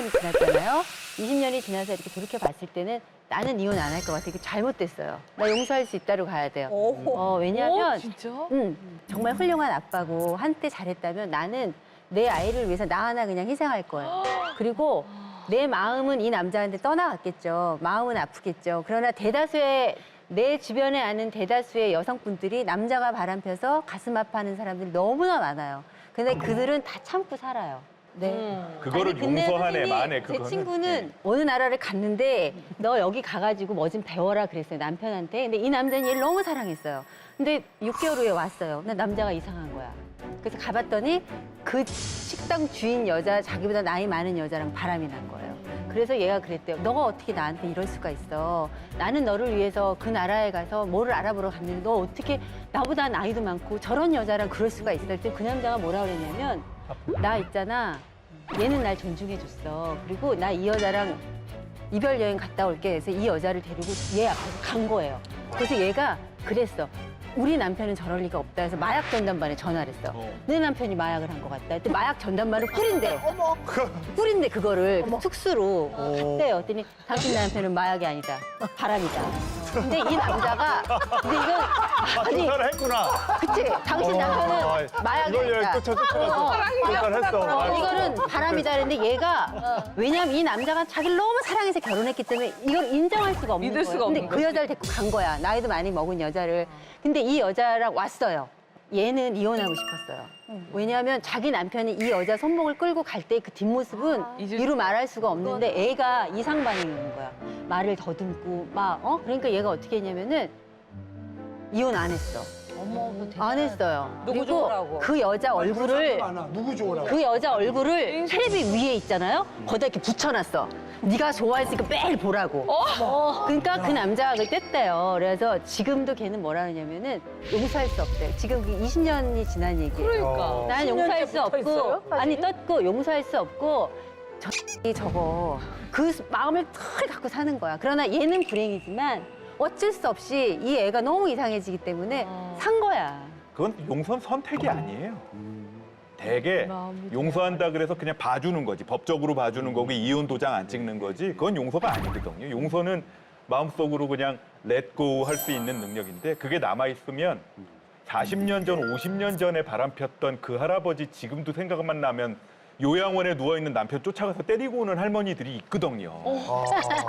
20년이 지났잖아요. 20년이 지나서 이렇게 돌이켜 봤을 때는 나는 이혼 안 할 것 같아. 이게 잘못됐어요. 나 용서할 수 있다로 가야 돼요. 어, 왜냐하면? 음, 정말 훌륭한 아빠고 한때 잘했다면 나는 내 아이를 위해서 나 하나 그냥 희생할 거예요. 그리고 내 마음은 이 남자한테 떠나갔겠죠. 마음은 아프겠죠. 그러나 대다수의 내 주변에 아는 대다수의 여성분들이 남자가 바람펴서 가슴 아파하는 사람들이 너무나 많아요. 근데 그들은 다 참고 살아요. 네. 그거를 아니, 근데 용서하네 선생님, 마네 제 그거는. 친구는 어느 나라를 갔는데 너 여기 가가지고 뭐 좀 배워라 그랬어요 남편한테. 근데 이 남자는 얘를 너무 사랑했어요. 근데 6개월 후에 왔어요. 근데 남자가 이상한 거야. 그래서 가봤더니 그 식당 주인 여자 자기보다 나이 많은 여자랑 바람이 난 거예요. 그래서 얘가 그랬대요. 너가 어떻게 나한테 이럴 수가 있어? 나는 너를 위해서 그 나라에 가서 뭐를 알아보러 갔는데 너 어떻게 나보다 나이도 많고 저런 여자랑 그럴 수가 있어? 그때 그 남자가 뭐라 그랬냐면 나 있잖아. 얘는 날 존중해 줬어. 그리고 나 이 여자랑 이별 여행 갔다 올게 해서 이 여자를 데리고 얘 앞에서 간 거예요. 그래서 얘가 그랬어. 우리 남편은 저럴 리가 없다 해서 마약 전담반에 전화를 했어. 내 남편이 마약을 한 것 같다. 그때 마약 전담반을 뿌린대. 뿌린대 그거를 특수로 했대요. 그랬더니 당신 남편은 마약이 아니다. 바람이다. 근데 이 남자가 근데 이건 아니 조사를 했구나. 그치 당신 남편은 마약이 이걸 아니다. 또 쫓아갔어. 어, 조사를 했어. 어, 아이고. 이거는 바람이다 그랬는데 얘가 왜냐면 이 남자가 자기를 너무 사랑해서 결혼했기 때문에 이걸 인정할 수가 없는 믿을 거예요. 수가 근데 없는 그 여자를 데리고 간 거야. 나이도 많이 먹은 여자를. 근데 이 여자랑 왔어요. 얘는 이혼하고 싶었어요. 왜냐하면 자기 남편이 이 여자 손목을 끌고 갈 때 그 뒷모습은 잊을 이루 말할 수가 없는데 애가 이상 반응이 오는 거야. 말을 더듬고 막 어? 그러니까 얘가 어떻게 했냐면은 이혼 안 했어. 안 했어요. 누구 그리고 좋으라고? 그 여자 얼굴을 누구 좋으라고? 그 여자 얼굴을 텔레비 위에 있잖아요. 거기다 이렇게 붙여놨어. 네가 좋아했으니까 매일 보라고. 그러니까 그 남자가 그걸 뗐대요. 그래서 지금도 걔는 뭐라 그러냐면은 용서할 수 없대. 지금 그 20년이 지난 얘기예요. 그러니까. 난 용서할 수 없고 있어요? 아니 떴고 용서할 수 없고 저이 저거 그 마음을 털 갖고 사는 거야. 그러나 얘는 불행이지만 어쩔 수 없이 이 애가 너무 이상해지기 때문에 산 거야. 그건 용서는 선택이 아니에요. 대개 마음이 용서한다 그래서 그냥 봐주는 거지. 법적으로 봐주는 거고 이혼 도장 안 찍는 거지. 그건 용서가 아니거든요. 용서는 마음속으로 그냥 렛고 할 수 있는 능력인데 그게 남아 있으면 40년 전, 50년 전에 바람 폈던 그 할아버지 지금도 생각만 나면 요양원에 누워 있는 남편 쫓아가서 때리고 오는 할머니들이 있거든요.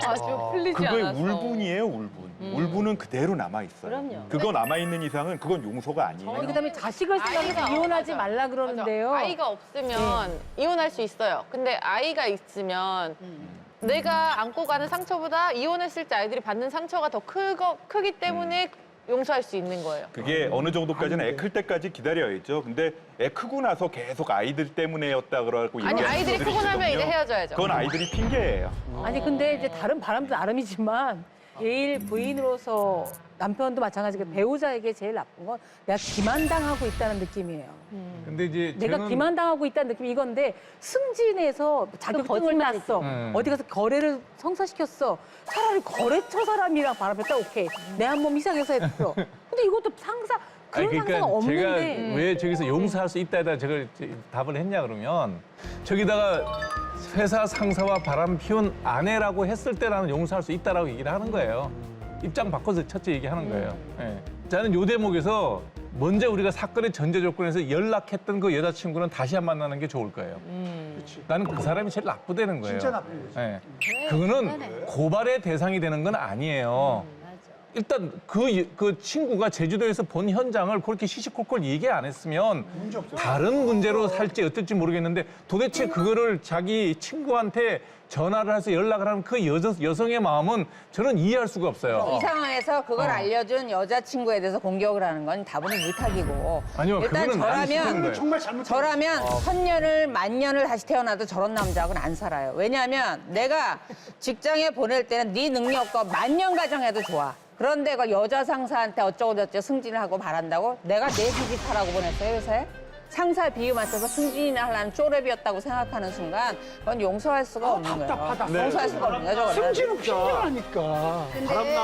아주 풀리지 그거의 않았어. 울분이에요, 울분. 울분은 그대로 남아 있어요. 그럼요. 그거 남아 있는 이상은 그건 용서가 아니에요. 아니, 그다음에 자식을 생각해서 이혼하지 말라 그러는데요. 아이가 없으면 이혼할 수 있어요. 근데 아이가 있으면 내가 안고 가는 상처보다 이혼했을 때 아이들이 받는 상처가 더 크거, 크기 때문에 용서할 수 있는 거예요. 그게 어느 정도까지는 애 클 때까지 기다려야죠. 근데 애 크고 나서 계속 아이들 때문에였다 그러고 아니 얘기하는 아이들이 분들이 크고 나면 이제 있거든요. 헤어져야죠. 그건 아이들이 핑계예요. 아니 근데 이제 다른 바람도 나름이지만 예일 부인으로서 남편도 마찬가지고 배우자에게 제일 나쁜 건 내가 기만당하고 있다는 느낌이에요. 근데 이제 내가 저는 기만당하고 있다는 느낌이 이건데 승진해서 자격증을 거짓말이지. 땄어. 음. 어디 가서 거래를 성사시켰어. 차라리 거래처 사람이랑 바람폈다 오케이. 내 한몸 이상해서 했어. 근데 이것도 상사 그런 아니, 상사가 제가 없는데. 왜 저기서 용서할 수 있다에다 제가 답을 했냐 그러면 저기다가 회사 상사와 바람 피운 아내라고 했을 때라는 용서할 수 있다라고 얘기를 하는 거예요. 입장 바꿔서 첫째 얘기하는 거예요. 예. 저는 요 대목에서 먼저 우리가 사건의 전제 조건에서 연락했던 그 여자친구는 다시 한번 만나는 게 좋을 거예요. 나는 그 사람이 제일 나쁘다는 거예요. 진짜 나쁜 거지. 예. 그거는 고발의 대상이 되는 건 아니에요. 일단 그, 그 친구가 제주도에서 본 현장을 그렇게 시시콜콜 얘기 안 했으면 다른 문제로 살지 어떨지 모르겠는데 도대체 그거를 자기 친구한테 전화를 해서 연락을 하는 그 여성, 여성의 마음은 저는 이해할 수가 없어요. 이 상황에서 그걸 어. 알려준 여자친구에 대해서 공격을 하는 건 다분히 물타기고 아니요, 일단 그거는 안 시키는 저라면. 정말 잘못. 저라면 천년을 만년을 다시 태어나도 저런 남자하고는 안 살아요. 왜냐하면 내가 직장에 보낼 때는 네 능력과 만년 가정해도 좋아. 그런데 그 여자 상사한테 어쩌고 저쩌고 승진을 하고 바란다고 내가 내 지지타라고 보냈어요 회사에? 상사 비유 맞춰서 승진이나 하려는 쪼렙이었다고 생각하는 순간 그건 용서할 수가 없는 거예요. 답답하다. 용서할 수가 없는 거죠. 승진은 핑계라니까.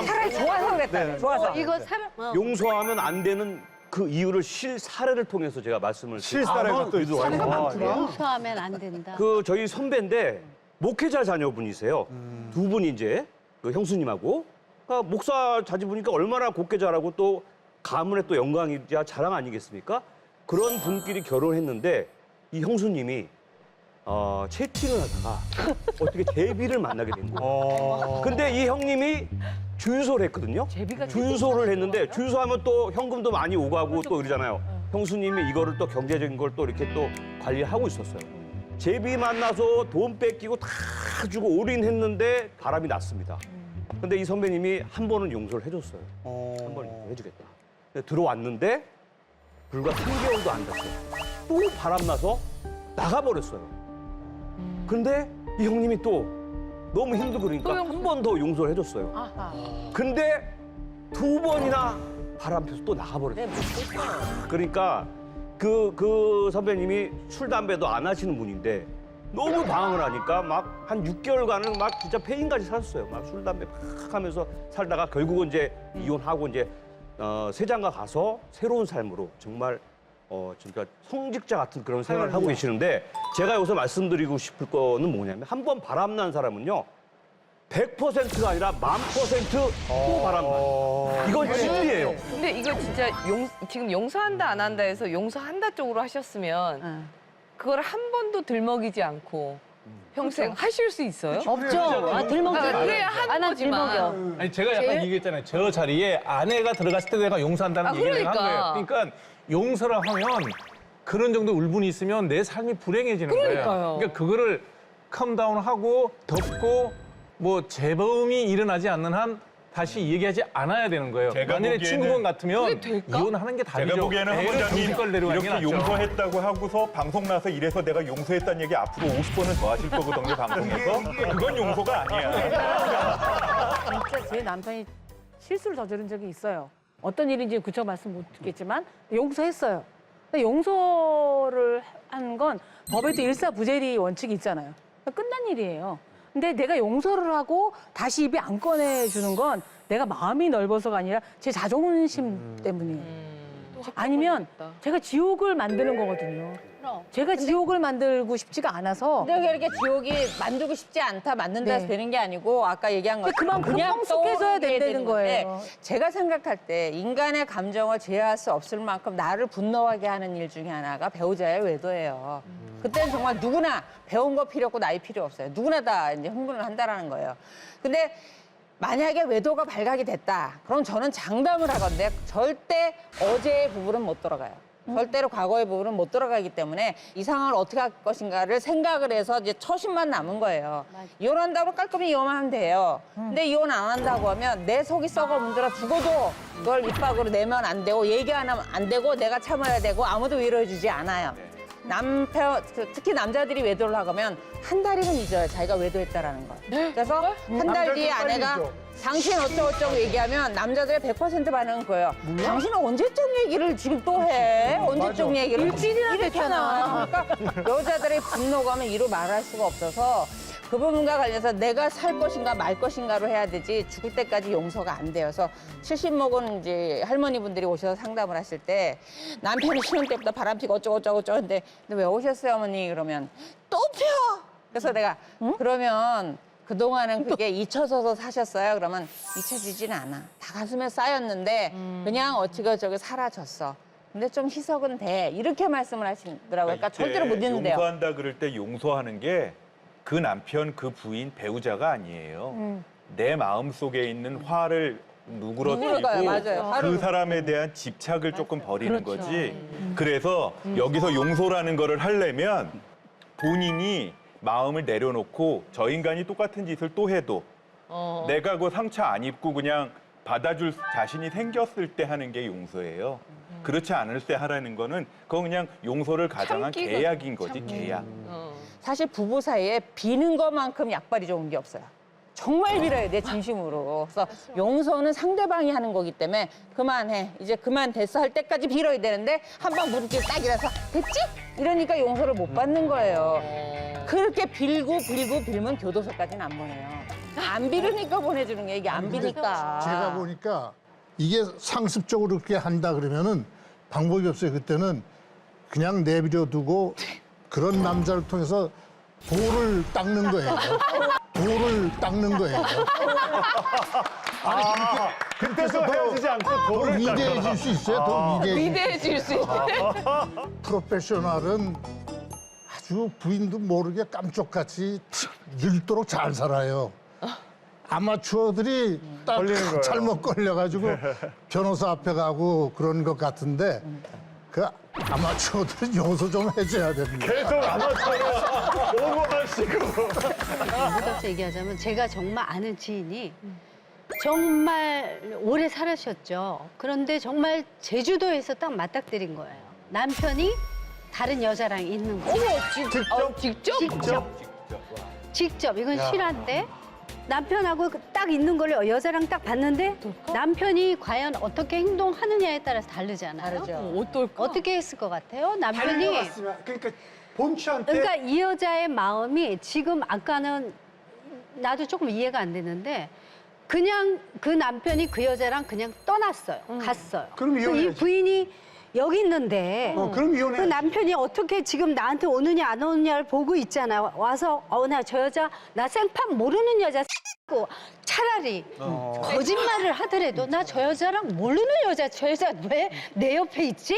차라리 좋아서 그랬다. 좋아서. 이거 사람 어. 용서하면 안 되는 그 이유를 실 사례를 통해서 제가 말씀을 실사례가 또 있어. 사례가 많구나. 용서하면 안 된다. 그 저희 선배인데 목회자 자녀분이세요. 두 분이 이제 그 형수님하고 그러니까 목사 자주 보니까 얼마나 곱게 자라고 또 가문의 또 영광이자 자랑 아니겠습니까? 그런 분끼리 결혼했는데 이 형수님이 어, 채팅을 하다가 어떻게 제비를 만나게 된 거예요. 근데 이 형님이 주유소를 했거든요. 제비가 주유소를 했는데 주유소 하면 또 현금도 많이 오가고 또 이러잖아요. 형수님이 이거를 또 경제적인 걸 또 이렇게 또 관리하고 있었어요. 제비 만나서 돈 뺏기고 다 주고 올인했는데 바람이 났습니다. 근데 이 선배님이 한 번은 용서를 해줬어요. 한 번은 용서를 해주겠다. 근데 들어왔는데 불과 3개월도 안 됐어요. 또 바람 나서 나가버렸어요. 근데 이 형님이 또 너무 힘들고 그러니까 한 번 더 용서를 해줬어요. 근데 두 번이나 바람 펴서 또 나가버렸어요. 그러니까 그, 그 선배님이 술, 담배도 안 하시는 분인데 너무 방황을 하니까 막 한 6개월간은 막 진짜 폐인까지 살았어요. 막 술, 담배 팍 하면서 살다가 결국은 이제 이혼하고 이제 어, 세장가 가서 새로운 삶으로 정말 어, 진짜 성직자 같은 그런 생활을 하고 계시는데 제가 여기서 말씀드리고 싶을 거는 뭐냐면 한 번 바람난 사람은요 100%가 아니라 만 퍼센트 또 바람나요. 이건 진리예요. 근데 이거 진짜 용, 지금 용서한다 안 한다 해서 용서한다 쪽으로 하셨으면 응. 그걸 한 번도 들먹이지 않고 평생 하실 수 있어요? 없죠. 아, 들먹죠. 아, 그래야 하는 아, 난 거지만. 들먹여. 아니 제가 약간 제일- 얘기했잖아요. 저 자리에 아내가 들어갔을 때 내가 용서한다는 아, 얘기를 한 그러니까. 거예요. 그러니까 용서를 하면 그런 정도 울분이 있으면 내 삶이 불행해지는 그러니까요. 거예요. 그러니까 그거를 컴다운하고 덮고 뭐 재범이 일어나지 않는 한 다시 얘기하지 않아야 되는 거예요. 제가 만일에 보기에는 친구분 같으면 그게 될까? 이혼하는 게 답이죠. 제가 보기에는 한 애를 원장님 게 이렇게 낫죠. 용서했다고 하고서 방송 나서 이래서 내가 용서했다는 얘기 앞으로 50번은 더 하실 거거든요 방송에서 그건 용서가 아니야 진짜 제 남편이 실수를 저지른 적이 있어요. 어떤 일인지 구체 말씀 못 드리겠지만 용서했어요. 근데 용서를 한 건 법에도 일사부재리 원칙이 있잖아요. 그러니까 끝난 일이에요. 근데 내가 용서를 하고 다시 입에 안 꺼내주는 건 내가 마음이 넓어서가 아니라 제 자존심 때문이에요. 아니면 제가 지옥을 만드는 거거든요. 제가 지옥을 만들고 싶지가 않아서 근데 이렇게 지옥이 만들고 싶지 않다, 만든다 해서 네. 되는 게 아니고 아까 얘기한 것처럼 그만큼 성숙해져야 떠오르게 된다는 되는 건데 거예요. 제가 생각할 때 인간의 감정을 제어할 수 없을 만큼 나를 분노하게 하는 일 중에 하나가 배우자의 외도예요. 그때는 정말 누구나 배운 거 필요 없고 나이 필요 없어요. 누구나 다 이제 흥분을 한다라는 거예요. 근데 만약에 외도가 발각이 됐다. 그럼 저는 장담을 하건데 절대 어제의 부분은 못 돌아가요. 절대로 과거의 부분은 못 돌아가기 때문에 이 상황을 어떻게 할 것인가를 생각을 해서 이제 처신만 남은 거예요. 이혼한다고 깔끔히 이혼하면 돼요. 근데 이혼 안 한다고 하면 내 속이 썩어 문드러 죽어도 그걸 입 밖으로 내면 안 되고 얘기 안 하면 안 되고 내가 참아야 되고 아무도 위로해 주지 않아요. 남편 그 특히 남자들이 외도를 하면 한 달이면 잊어요 자기가 외도했다라는 걸. 그래서 한 달 뒤에 아내가. 당신 어쩌고저쩌고 얘기하면 남자들의 100% 반응은 그거예요. 당신은 언제적 얘기를 지금 또 해? 언제적 얘기를? 일주일이나 이렇게 됐잖아. 하나. 그러니까 여자들의 분노감은 이루 말할 수가 없어서 그 부분과 관련해서 내가 살 것인가 말 것인가로 해야 되지 죽을 때까지 용서가 안. 그래서 70 먹은 이제 할머니분들이 오셔서 상담을 하실 때 남편이 신혼 때부터 바람 피고 어쩌고저쩌고 저쩌는데 근데 왜 오셨어요 어머니 그러면 또 펴. 그래서 내가 그러면 그동안은 그게 잊혀져서 사셨어요? 그러면 잊혀지진 않아. 다 가슴에 쌓였는데 그냥 어찌고저찌 사라졌어. 근데 좀 희석은 돼. 이렇게 말씀을 하시더라고요. 그러니까 절대로 못 잊는데요. 용서한다 그럴 때 용서하는 게 그 남편 그 부인 배우자가 아니에요 음. 내 마음 속에 있는 화를 누그러뜨리고 누그러가요. 맞아요. 화를- 그 사람에 대한 집착을 조금 버리는 그렇죠. 거지. 음. 그래서 여기서 용서라는 거를 하려면 본인이 마음을 내려놓고 저 인간이 똑같은 짓을 또 해도 어. 내가 그 상처 안 입고 그냥 받아줄 자신이 생겼을 때 하는 게 용서예요. 그렇지 않을 때 하라는 거는 그건 그냥 용서를 가장한 참기가- 계약인 거지, 계약. 어. 사실 부부 사이에 비는 것만큼 약발이 좋은 게 없어요. 정말 빌어요, 내 진심으로. 그래서 용서는 상대방이 하는 거기 때문에 그만해. 이제 그만 됐어 할 때까지 빌어야 되는데 한 방 무릎길 딱 일어서 됐지? 이러니까 용서를 못 받는 거예요. 그렇게 빌고 빌고 빌면 교도소까지는 안 보내요. 안 빌으니까 보내주는 게 이게 안 비니까. 제가 보니까 이게 상습적으로 그렇게 한다 그러면은 방법이 없어요. 그때는 그냥 내버려 두고 그런 남자를 통해서 돌을 닦는 거예요. 돌을 닦는 거예요. 아, 그때도 헤어지지 않고 더 돌을 위대해질 수 있어요. 더 위대해질 위대해질 수 있는. 프로페셔널은 아주 부인도 모르게 깜짝같이 늙도록 잘 살아요. 아마추어들이 딱 걸리는 거예요. 잘못 걸려가지고 변호사 앞에 가고 그런 것 같은데 그 아마추어들은 용서 좀 해줘야 됩니다. 계속 아마추어를 오버하시고. 무덥게 얘기하자면 제가 정말 아는 지인이 정말 오래 살으셨죠. 그런데 정말 제주도에서 딱 맞닥뜨린 거예요. 남편이 다른 여자랑 있는 거예요. 직접? 직접? 직접. 직접. 이건 실화인데 남편하고 그딱 있는 걸 여자랑 딱 봤는데 남편이 과연 어떻게 행동하느냐에 따라서 다르잖아요. 다르죠. 어떨까? 어떻게 했을 것 같아요? 남편이 달려갔으면 그러니까 본치한테 그러니까 이 여자의 마음이 지금 아까는 나도 조금 이해가 안 되는데 그냥 그 남편이 그 여자랑 그냥 떠났어요. 갔어요. 그럼 그이 이혼해야지. 부인이 여기 있는데 어, 그럼 그 이혼해. 남편이 어떻게 지금 나한테 오느냐 안 오느냐를 보고 있잖아. 와서 어 나 저 여자 나 생판 모르는 여자 고 차라리 거짓말을 하더라도 나 저 여자랑 모르는 여자 저 여자 왜 내 옆에 있지?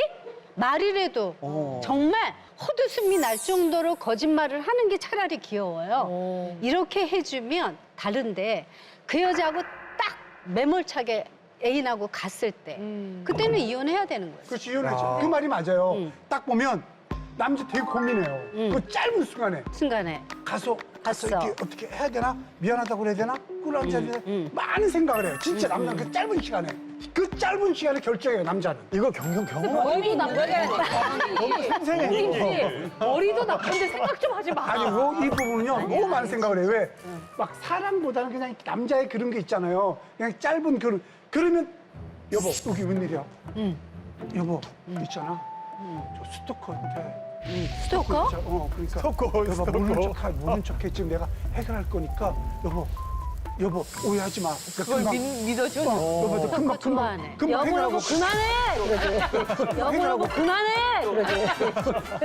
말이라도 정말 헛웃음이 날 정도로 거짓말을 하는 게 차라리 귀여워요. 이렇게 해주면 다른데 그 여자하고 딱 매몰차게 애인하고 갔을 때 그때는 이혼해야 되는 거예요. 그렇지 이혼하죠. 그 말이 맞아요. 딱 보면 남자 되게 고민해요. 그 짧은 순간에 순간에 가서 가서 갔어. 이렇게 어떻게 해야 되나 미안하다고 그래야 되나 꿀안줘야 되나 많은 생각을 해요. 진짜 남자 그 짧은 시간에 그 짧은 시간에 결정해요 남자는. 이거 경경 경험. 머리도 나쁜데. 생생해. 머리도 나쁜데 생각 좀 하지 마. 아니 뭐 이 부분은요 너무 많은 생각을 해요. 왜? 막 사랑보다는 그냥 남자의 그런 게 있잖아요. 그냥 짧은 그런 그러면 여보 여기 웬일이야? 여보 있잖아. 저 스토커한테. 스토커? 진짜, 어 그러니까 스토커, 여보 스토커. 모르는 척하 모르는 척해 지금 내가 해결할 거니까 여보 여보 오해하지 마. 내가 금방 믿 어줘? 어, 여보 너 금방 금방. 금방 여보라고 해결하고 그만해! 여보라고 그만해!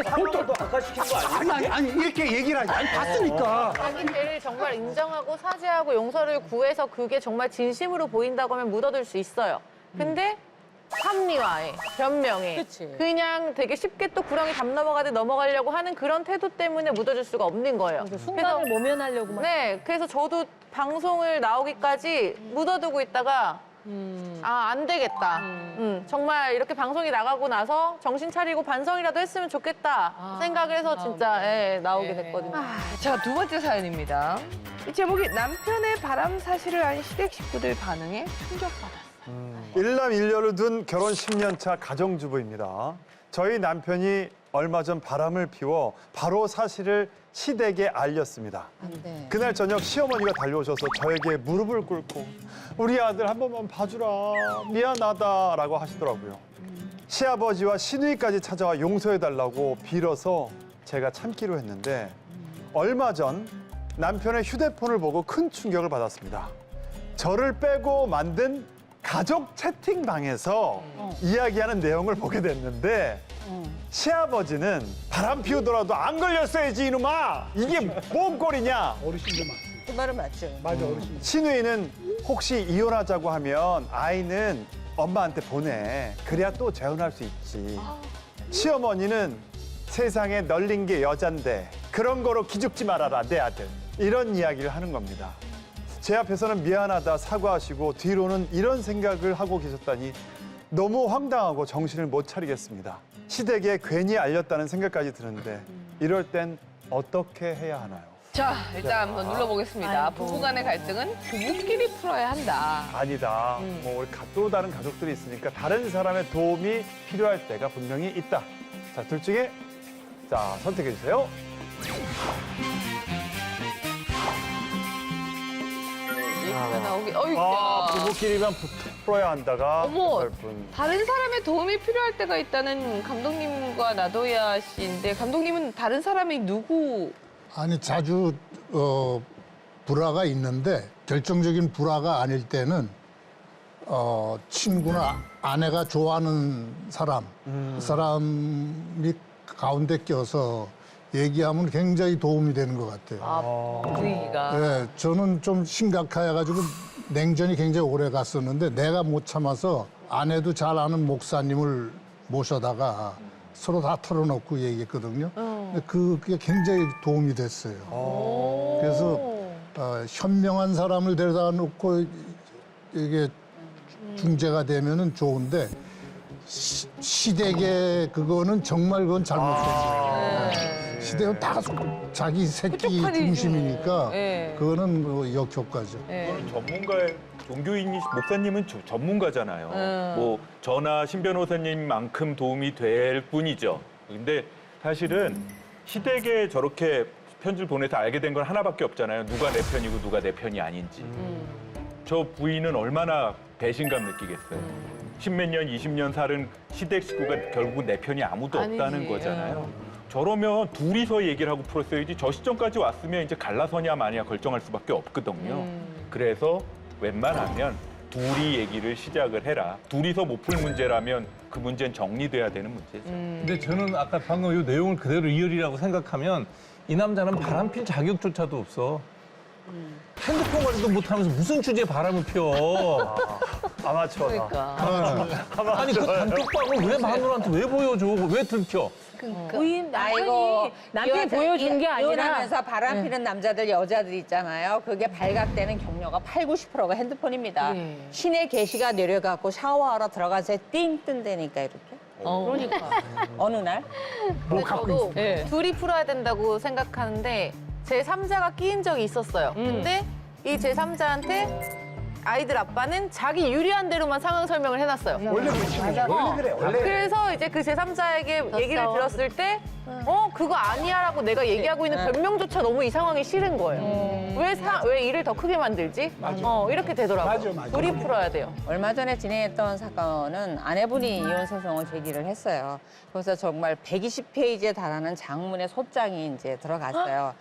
상처도 아까 시킨 거? 아니 아니 아니 이렇게 얘기를 하지 아니 봤으니까 자기 죄를 정말 인정하고 사죄하고 용서를 구해서 그게 정말 진심으로 보인다고 하면 묻어둘 수 있어요. 근데 합리화에 변명에 그치. 그냥 되게 쉽게 또 구렁이 담 넘어가듯 넘어가려고 하는 그런 태도 때문에 묻어줄 수가 없는 거예요. 순간을 모면하려고 막. 네, 그래서 저도 방송을 나오기까지 묻어두고 있다가 아, 안 되겠다. 음, 정말 이렇게 방송이 나가고 나서 정신 차리고 반성이라도 했으면 좋겠다 생각을 해서 진짜 예, 나오게 됐거든요. 자, 두 번째 사연입니다. 이 제목이 남편의 바람 사실을 안 시댁 식구들 반응에 충격받았어. 일남일녀를 둔 결혼 10년 차 가정주부입니다. 저희 남편이 얼마 전 바람을 피워 바로 사실을 시댁에 알렸습니다. 네. 그날 저녁 시어머니가 달려오셔서 저에게 무릎을 꿇고 우리 아들 한 번만 봐주라 미안하다라고 하시더라고요. 시아버지와 시누이까지 찾아와 용서해달라고 빌어서 제가 참기로 했는데 얼마 전 남편의 휴대폰을 보고 큰 충격을 받았습니다. 저를 빼고 만든 가족 채팅방에서 이야기하는 내용을 보게 됐는데 시아버지는 바람 피우더라도 안 걸렸어야지 이놈아! 이게 뭔 꼴이냐? 어르신들 많그 말은 맞죠. 맞아 어르신. 신우이는 혹시 이혼하자고 하면 아이는 엄마한테 보내. 그래야 또 재혼할 수 있지. 시어머니는 세상에 널린 게 여잔데 그런 거로 기죽지 말아라 내 아들. 이런 이야기를 하는 겁니다 제 앞에서는 미안하다 사과하시고 뒤로는 이런 생각을 하고 계셨다니 너무 황당하고 정신을 못 차리겠습니다 시댁에 괜히 알렸다는 생각까지 드는데 이럴 땐 어떻게 해야 하나요? 자, 일단 한번 눌러보겠습니다. 부부 간의 갈등은 부부끼리 풀어야 한다. 아니다. 뭐 우리 가- 또 다른 가족들이 있으니까 다른 사람의 도움이 필요할 때가 분명히 있다. 자, 둘 중에 자 선택해 주세요. 얘기가 나오기. 어이, 아, 야. 부부끼리만 부- 풀어야 한다가 어머. 열 분. 다른 사람의 도움이 필요할 때가 있다는 감독님과 나도야 씨인데 감독님은 다른 사람이 누구 아니 자주 어, 불화가 있는데 결정적인 불화가 아닐 때는 어, 친구나 아내가 좋아하는 사람 그 사람이 가운데 껴서 얘기하면 굉장히 도움이 되는 것 같아요. 아, 분위기가. 네, 저는 좀 심각해가지고 냉전이 굉장히 오래 갔었는데 내가 못 참아서 아내도 잘 아는 목사님을 모셔다가 서로 다 털어놓고 얘기했거든요. 근데 그게 굉장히 도움이 됐어요. 그래서 어, 현명한 사람을 데려다 놓고 이게 중재가 되면은 좋은데 시, 시댁의 그거는 정말 그건 잘못됐어요. 시댁은 다 자기 새끼 중심이니까 예. 그거는 뭐 역효과죠. 예. 전문가의 종교인이 목사님은 저- 전문가잖아요. 음. 뭐 저나 신 변호사님만큼 도움이 될 뿐이죠. 근데 사실은 시댁에 저렇게 편지를 보내서 알게 된 건 하나밖에 없잖아요. 누가 내 편이고 누가 내 편이 아닌지. 음. 저 부인은 얼마나 배신감 느끼겠어요. 십몇 년, 이십 년 살은 시댁 식구가 결국 내 편이 아무도 없다는 아니지. 거잖아요. 저러면 둘이서 얘기를 하고 풀었어야지 저 시점까지 왔으면 이제 갈라서냐 마냐 결정할 수밖에 없거든요. 음. 그래서 웬만하면 둘이 얘기를 시작을 해라. 둘이서 못 풀 문제라면 그 문제는 정리돼야 되는 문제죠. 근데 저는 아까 방금 이 내용을 그대로 이어리라고 생각하면 이 남자는 바람 필 자격조차도 없어. 핸드폰 관리도 못하면서 무슨 주제에 바람을 피워. 아마추어다. 그러니까. 아니 그 단톡방을 왜 마누라한테 왜 보여줘? 왜 들켜? 부인 남편이 아이고 남편이 이혼- 보여준 게 아니라 이혼하면서 바람 피는 남자들 여자들 있잖아요. 그게 발각되는 경로가 8, 90%가 핸드폰입니다. 네. 신의 계시가 내려갖고 샤워하러 들어가서 띵 뜬다니까 이렇게. 그러니까 어느 날뭐 갖고 있어. 예. 둘이 풀어야 된다고 생각하는데 제 3자가 끼인 적이 있었어요. 근데 이 제 3자한테 아이들 아빠는 자기 유리한 대로만 상황 설명을 해놨어요. 원래 그렇지. 원래 그래. 원래. 그래서 이제 그 제3자에게 얘기를 들었을 때, 어, 그거 아니야 라고 내가 얘기하고 있는 변명조차 너무 이 상황이 싫은 거예요. 왜, 사, 왜 일을 더 크게 만들지? 어, 이렇게 되더라고요. 맞아, 맞아. 둘이 풀어야 돼요. 얼마 전에 진행했던 사건은 아내분이 이혼 소송을 제기를 했어요. 그래서 정말 120페이지에 달하는 장문의 소장이 이제 들어갔어요.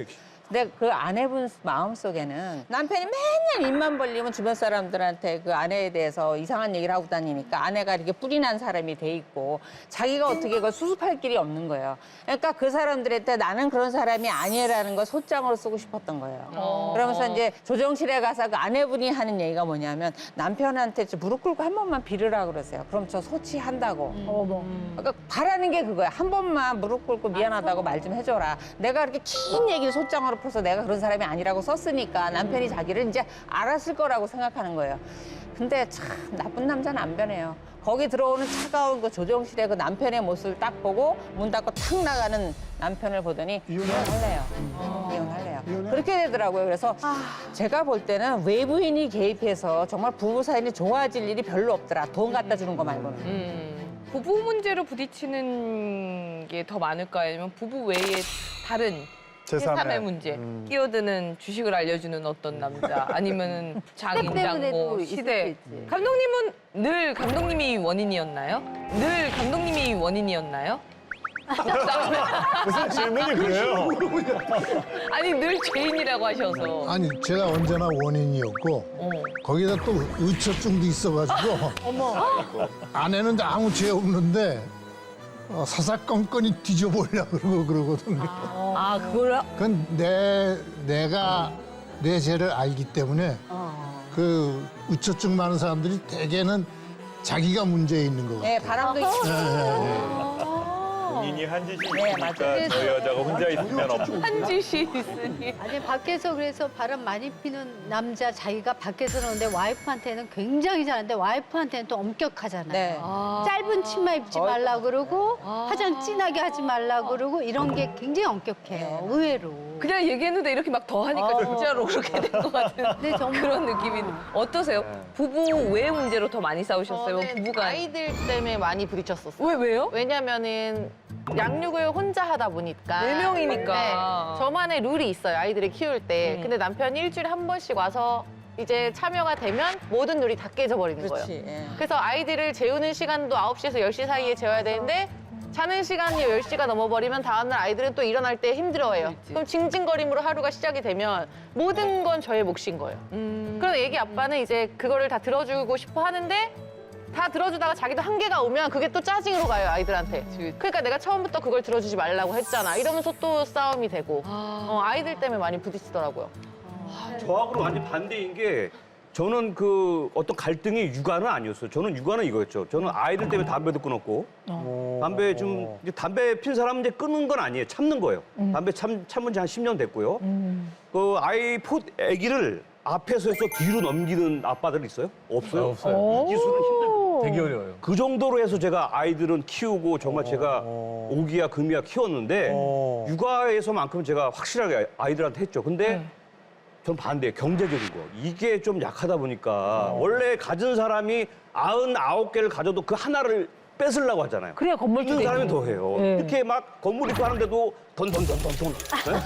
근데 그 아내분 마음속에는 남편이 맨날 입만 벌리면 주변 사람들한테 그 아내에 대해서 이상한 얘기를 하고 다니니까 아내가 이렇게 뿔이 난 사람이 돼 있고 자기가 어떻게 그걸 수습할 길이 없는 거예요. 그러니까 그 사람들한테 나는 그런 사람이 아니라는 걸 소장으로 쓰고 싶었던 거예요. 그러면서 이제 조정실에 가서 그 아내분이 하는 얘기가 뭐냐면 남편한테 좀 무릎 꿇고 한 번만 빌으라 그러세요. 그럼 저 소치한다고. 어머 그러니까 바라는 게 그거야. 한 번만 무릎 꿇고 미안하다고 말 좀 해줘라. 내가 그렇게 긴 얘기를 소장으로 풀어서 내가 그런 사람이 아니라고 썼으니까 남편이 자기를 이제 알았을 거라고 생각하는 거예요. 근데 참 나쁜 남자는 안 변해요. 거기 들어오는 차가운 그 조정실의 그 남편의 모습을 딱 보고 문 닫고 탁 나가는 남편을 보더니 이혼할래요. 이혼할래요. 이혼해? 그렇게 되더라고요. 그래서 제가 볼 때는 외부인이 개입해서 정말 부부 사이는 좋아질 일이 별로 없더라. 돈 갖다 주는 거 말고는. 음. 부부 문제로 부딪히는 게 더 많을까요? 아니면 부부 외에 다른 제3의 제3의 문제 끼어드는 주식을 알려주는 어떤 남자 아니면 장인장 때문에도 뭐 있을 시대 수 있지. 감독님은 늘 감독님이 원인이었나요? 늘 감독님이 원인이었나요? 무슨 질문이 그래요? 아니 늘 죄인이라고 하셔서 아니 제가 언제나 원인이었고 어. 거기다 또 의처증도 있어가지고 아내는 아무 죄 없는데 어, 사사건건이 뒤져보려고 그러고 그러거든요. 아 그걸 그건 내 내가 내 죄를 알기 때문에 그 의처증 많은 사람들이 대개는 자기가 문제 있는 것 같아요. 네, 바람도 있고. 본인이 한 짓이 네, 있으니까 맞아요. 저 여자가 혼자 있으면 없고. 한 짓이 있으니 아니 밖에서 그래서 바람 많이 피는 남자 자기가 밖에서 노는데 와이프한테는 굉장히 잘하는데 와이프한테는 또 엄격하잖아요. 네. 짧은 치마 입지 말라 그러고 화장 진하게 하지 말라 그러고 이런 게 굉장히 엄격해요. 의외로. 그냥 얘기했는데 이렇게 막 더 하니까 진짜로 그렇게 된 것 같은 네, 정말. 그런 느낌이 어떠세요? 부부 외 문제로 더 많이 싸우셨어요? 저는 부부가 아이들 때문에 많이 부딪혔었어요. 왜 왜요? 왜냐면은 양육을 혼자 하다 보니까 네 명이니까. 네, 저만의 룰이 있어요 아이들을 키울 때 근데 남편이 일주일에 한 번씩 와서 이제 참여가 되면 모든 룰이 다 깨져버리는 거예요 그렇지. 예. 그래서 아이들을 재우는 시간도 9시에서 10시 사이에 재워야 되는데 자는 시간이 10시가 넘어버리면 다음날 아이들은 또 일어날 때 힘들어해요 그럼 징징거림으로 하루가 시작이 되면 모든 건 저의 몫인 거예요 음. 그럼 애기 아빠는 이제 그거를 다 들어주고 싶어 하는데 다 들어주다가 자기도 한계가 오면 그게 또 짜증으로 가요 아이들한테. 그러니까 내가 처음부터 그걸 들어주지 말라고 했잖아. 이러면서 또 싸움이 되고 어, 아이들 때문에 많이 부딪히더라고요. 저하고는 완전 반대인 게 저는 그 어떤 갈등이 육아는 아니었어요. 저는 육아는 이거였죠. 저는 아이들 때문에 담배도 끊었고 담배 좀 이제 담배 핀 사람은 이제 끊는 건 아니에요. 참는 거예요. 담배 참 참은 지 한 10년 됐고요. 그 아이 포 아기를 앞에서 해서 뒤로 넘기는 아빠들 있어요? 없어요. 없어요. 이 기술은 힘들고. 되게 어려워요. 그 정도로 해서 제가 아이들은 키우고 정말 제가 오기야 금이야 키웠는데 어. 육아에서만큼 제가 확실하게 아이들한테 했죠. 근데 전 반대예요. 경제적인 거. 이게 좀 약하다 보니까 원래 가진 사람이 아흔아홉 개를 가져도 그 하나를 뺏으려고 하잖아요. 그래야 건물주 있는 사람이. 더 해요. 네. 이렇게 막 건물 입고 하는데도 돈, 돈, 돈, 돈, 돈. 네?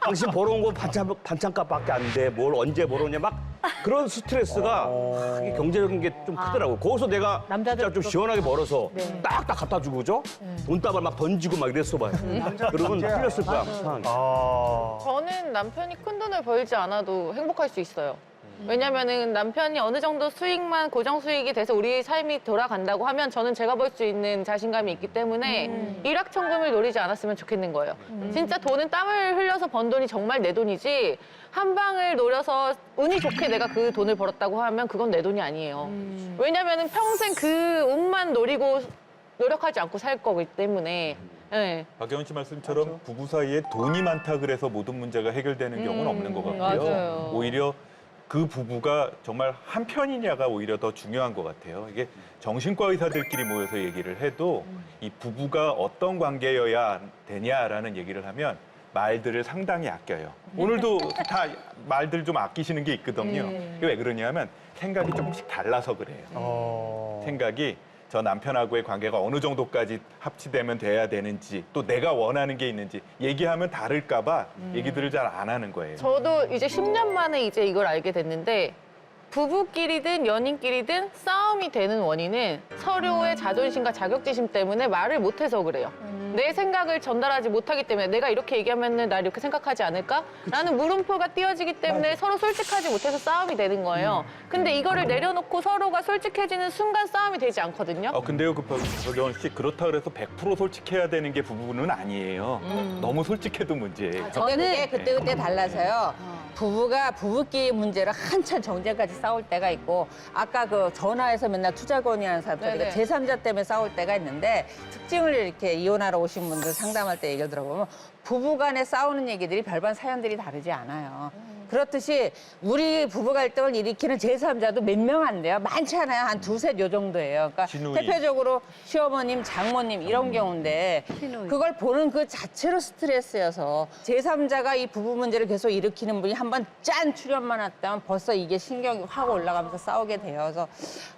당신 벌어온 거 반찬, 반찬값밖에 안 돼. 뭘 언제 벌어오냐. 막 그런 스트레스가 하, 이게 경제적인 게 좀 크더라고요. 거기서 내가 남자들 진짜 좀 시원하게 벌어서 네. 딱딱 갖다 주고, 그죠? 돈다발 막 던지고 막 이랬어 봐요. 그러면 풀렸을 거야. 상황이. 아. 저는 남편이 큰 돈을 벌지 않아도 행복할 수 있어요. 왜냐면은 남편이 어느 정도 수익만 고정 수익이 돼서 우리 삶이 돌아간다고 하면 저는 제가 벌 수 있는 자신감이 있기 때문에 일확천금을 노리지 않았으면 좋겠는 거예요. 진짜 돈은 땀을 흘려서 번 돈이 정말 내 돈이지 한 방을 노려서 운이 좋게 내가 그 돈을 벌었다고 하면 그건 내 돈이 아니에요. 왜냐면은 평생 그 운만 노리고 노력하지 않고 살 거기 때문에. 네. 박경원 씨 말씀처럼 부부 사이에 돈이 많다 그래서 모든 문제가 해결되는 경우는 없는 것 같고요. 맞아요. 오히려 그 부부가 정말 한 편이냐가 오히려 더 중요한 것 같아요. 이게 정신과 의사들끼리 모여서 얘기를 해도 이 부부가 어떤 관계여야 되냐라는 얘기를 하면 말들을 상당히 아껴요. 오늘도 다 말들 좀 아끼시는 게 있거든요. 이게 왜 그러냐면 생각이 조금씩 달라서 그래요. 어. 생각이 저 남편하고의 관계가 어느 정도까지 합치되면 돼야 되는지 또 내가 원하는 게 있는지 얘기하면 다를까 봐 얘기들을 잘 안 하는 거예요. 저도 이제 10년 만에 이제 이걸 알게 됐는데 부부끼리든 연인끼리든 싸움이 되는 원인은 서로의 자존심과 자격지심 때문에 말을 못해서 그래요. 내 생각을 전달하지 못하기 때문에 내가 이렇게 얘기하면 날 이렇게 생각하지 않을까? 라는 물음표가 띄어지기 때문에 서로 솔직하지 못해서 싸움이 되는 거예요. 근데 이거를 내려놓고 서로가 솔직해지는 순간 싸움이 되지 않거든요. 어, 근데요, 그 박- 박경원 씨 그렇다 그래서 100% 솔직해야 되는 게 부부는 아니에요. 너무 솔직해도 문제예요. 근데 그게 그때 그때 달라서요. 부부가 부부끼리 문제로 한참 정쟁까지 싸울 때가 있고 아까 그 전화해서 맨날 투자건이라는 사람들 네네. 제3자 때문에 싸울 때가 있는데 특징을 이렇게 이혼하러 오신 분들 상담할 때 얘기를 들어보면 부부 간에 싸우는 얘기들이 별반 사연들이 다르지 않아요. 그렇듯이 우리 부부 갈등을 일으키는 제3자도 몇 명 안 돼요. 많지 않아요. 한 두셋 요 정도예요. 그러니까 시누이. 대표적으로 시어머님, 장모님 이런 경우인데. 그걸 보는 그 자체로 스트레스여서 제3자가 이 부부 문제를 계속 일으키는 분이 한 번 짠 출연만 했다면 벌써 이게 신경이 확 올라가면서 싸우게 되어서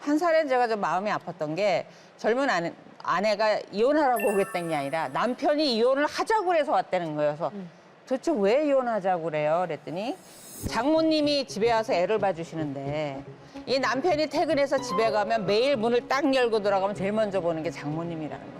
한 살엔 제가 좀 마음이 아팠던 게 젊은 아내, 아내가 이혼하라고 오겠다는 게 아니라 남편이 이혼을 하자고 해서 왔다는 거여서 도대체 왜 이혼하자고 그래요? 그랬더니 장모님이 집에 와서 애를 봐주시는데 이 남편이 퇴근해서 집에 가면 매일 문을 딱 열고 들어가면 제일 먼저 보는 게 장모님이라는 거.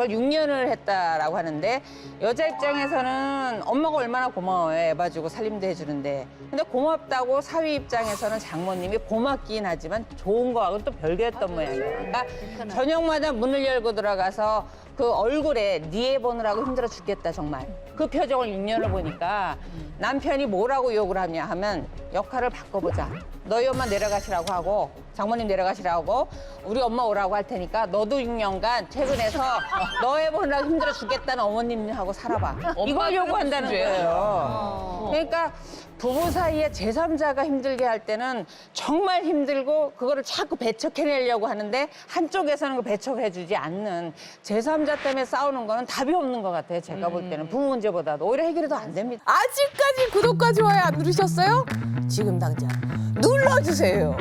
그걸 6년을 했다라고 하는데 여자 입장에서는 엄마가 얼마나 고마워요. 애 봐주고 살림도 해주는데. 근데 고맙다고 사위 입장에서는 장모님이 고맙긴 하지만 좋은 거하고는 또 별개였던 모양이에요. 그러니까 저녁마다 문을 열고 들어가서 그 얼굴에 니애 보느라고 힘들어 죽겠다 정말. 그 표정을 6년을 보니까 남편이 뭐라고 욕을 하냐 하면 역할을 바꿔보자. 너희 엄마 내려가시라고 하고 장모님 내려가시라고 하고 우리 엄마 오라고 할 테니까 너도 6년간 퇴근해서 너애 보느라고 힘들어 죽겠다는 어머님하고 살아봐. 이걸 요구한다는 거예요. 그러니까 부부 사이에 제3자가 힘들게 할 때는 정말 힘들고 그거를 자꾸 배척해내려고 하는데 한쪽에서는 그 배척해주지 않는 제3자 때문에 싸우는 거는 답이 없는 것 같아요. 제가 볼 때는 부부 문제보다도 오히려 해결이 더 안 됩니다. 아직까지 구독과 좋아요 안 누르셨어요? 지금 당장 눌러주세요.